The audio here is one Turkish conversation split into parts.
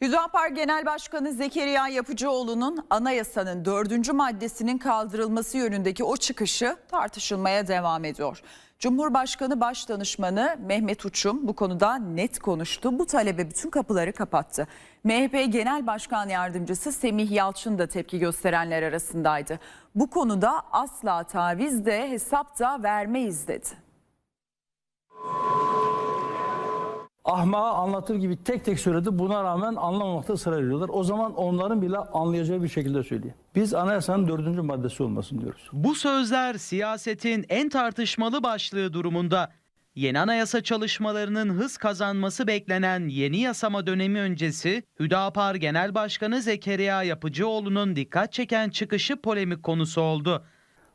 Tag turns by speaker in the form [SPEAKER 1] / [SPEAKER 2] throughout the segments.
[SPEAKER 1] Hüdapar Genel Başkanı Zekeriya Yapıcıoğlu'nun anayasanın dördüncü maddesinin kaldırılması yönündeki o çıkışı tartışılmaya devam ediyor. Cumhurbaşkanı Başdanışmanı Mehmet Uçum bu konuda net konuştu. Bu talebe bütün kapıları kapattı. MHP Genel Başkan Yardımcısı Semih Yalçın da tepki gösterenler arasındaydı. Bu konuda asla taviz de hesap da vermeyiz dedi.
[SPEAKER 2] Ahmağı anlatır gibi tek tek söyledi. Buna rağmen anlamamakta ısrar ediyorlar. O zaman onların bile anlayacağı bir şekilde söyleyeyim. Biz anayasanın dördüncü maddesi olmasın diyoruz.
[SPEAKER 3] Bu sözler siyasetin en tartışmalı başlığı durumunda. Yeni anayasa çalışmalarının hız kazanması beklenen yeni yasama dönemi öncesi Hüdapar Genel Başkanı Zekeriya Yapıcıoğlu'nun dikkat çeken çıkışı polemik konusu oldu.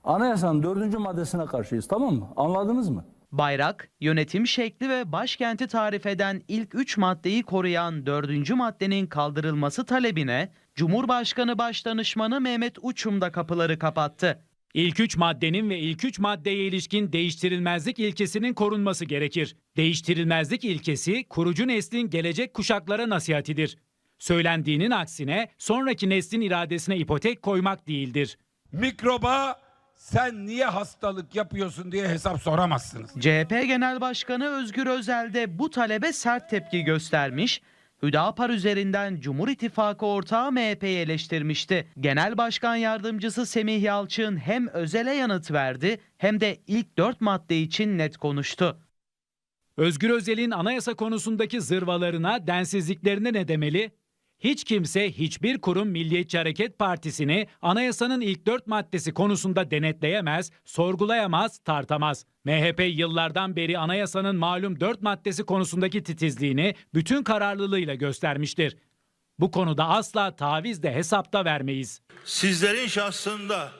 [SPEAKER 2] Anayasanın dördüncü maddesine karşıyız tamam mı? Anladınız mı?
[SPEAKER 3] Bayrak, yönetim şekli ve başkenti tarif eden ilk 3 maddeyi koruyan 4. maddenin kaldırılması talebine Cumhurbaşkanı Başdanışmanı Mehmet Uçum da kapıları kapattı.
[SPEAKER 4] İlk üç maddenin ve ilk üç maddeye ilişkin değiştirilmezlik ilkesinin korunması gerekir. Değiştirilmezlik ilkesi kurucu neslin gelecek kuşaklara nasihatidir. Söylendiğinin aksine sonraki neslin iradesine ipotek koymak değildir.
[SPEAKER 5] mikroba sen niye hastalık yapıyorsun diye hesap soramazsınız.
[SPEAKER 3] CHP Genel Başkanı Özgür Özel de bu talebe sert tepki göstermiş, Hüdapar üzerinden Cumhur İttifakı ortağı MHP'yi eleştirmişti. Genel Başkan Yardımcısı Semih Yalçın hem Özel'e yanıt verdi hem de ilk dört madde için net konuştu.
[SPEAKER 4] Özgür Özel'in anayasa konusundaki zırvalarına, densizliklerine ne demeli? Hiç kimse hiçbir kurum Milliyetçi Hareket Partisi'ni anayasanın ilk dört maddesi konusunda denetleyemez, sorgulayamaz, tartamaz. MHP yıllardan beri anayasanın malum dört maddesi konusundaki titizliğini bütün kararlılığıyla göstermiştir. Bu konuda asla taviz de hesapta vermeyiz.
[SPEAKER 6] sizlerin şahsında